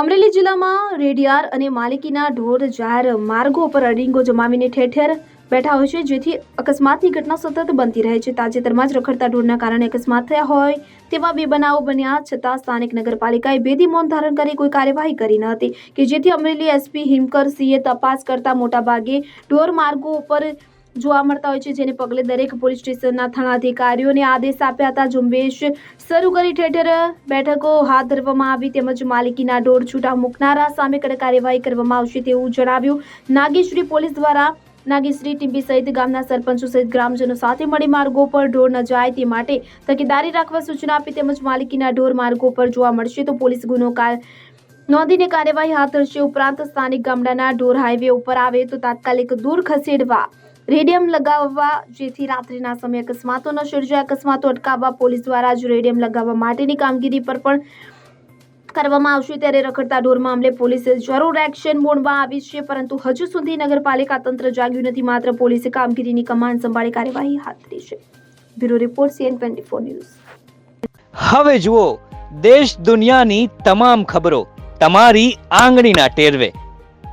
અમરેલી જિલ્લામાં રેડિયાર અને માલિકીના ઢોર જાહેર માર્ગો પર અડીંગો જમાવીને ઠેર ઠેર બેઠા હોય છે, જેથી અકસ્માતની ઘટના સતત બનતી રહે છે. તાજેતરમાં જ રખડતા ઢોરના કારણે અકસ્માત થયા હોય તેવા બે બનાવો બન્યા, છતાં સ્થાનિક નગરપાલિકાએ બેદી મૌન ધારણ કરી કોઈ કાર્યવાહી કરી ન હતી, કે જેથી અમરેલી એસપી હિમકર સિંહે તપાસ કરતા મોટાભાગે ઢોર માર્ગો ઉપર જોવા મળતા હોય છે, જેને પગલે દરેક પોલીસ સ્ટેશનના થાણા અધિકારીઓને આદેશ આપ્યા હતા. ઝુંબેશ શરૂ કરી ઠેર ઠેર બેઠકો હાથ ધરવામાં આવી તેમજ માલિકીના ડોર છૂટા મૂકનારા સામે કડક કાર્યવાહી કરવામાં આવશે તેવું જણાવ્યું. નાગેશ્વરી પોલીસ દ્વારા નાગેશ્રી ટીમ્બી સહિત ગામના સરપંચો સહિત ગ્રામજનો સાથે મળી માર્ગો પર ઢોર ન જાય તે માટે તકેદારી રાખવા સૂચના આપી તેમજ માલિકીના ઢોર માર્ગો પર જોવા મળશે તો પોલીસ ગુનો નોંધીને કાર્યવાહી હાથ ધરશે. ઉપરાંત સ્થાનિક ગામડાના ઢોર હાઈવે ઉપર આવે તો તાત્કાલિક દૂર ખસેડવા રેડિયમ લગાવવા, જેથી રાત્રિના સમયે અકસ્માતો ન સર્જાય. અકસ્માતો અટકાવવા પોલીસ દ્વારા જ રેડિયમ લગાવવા માટેની કામગીરી પર પણ કરવામાં આવશે. ત્યારે રખડતા ઢોર મામલે પોલીસે જરૂર એક્શન મોડમાં આવી છે, પરંતુ હજુ સુધી નગરપાલિકા તંત્ર જાગ્યું નથી. માત્ર પોલીસે કામગીરીની કમાન સંભાળી કાર્યવાહી હાથ ધરી છે. Bureau report CN twenty four news. હવે જુઓ, દેશ દુનિયાની તમામ ખબરો તમારી આંગળીના ટેરવે.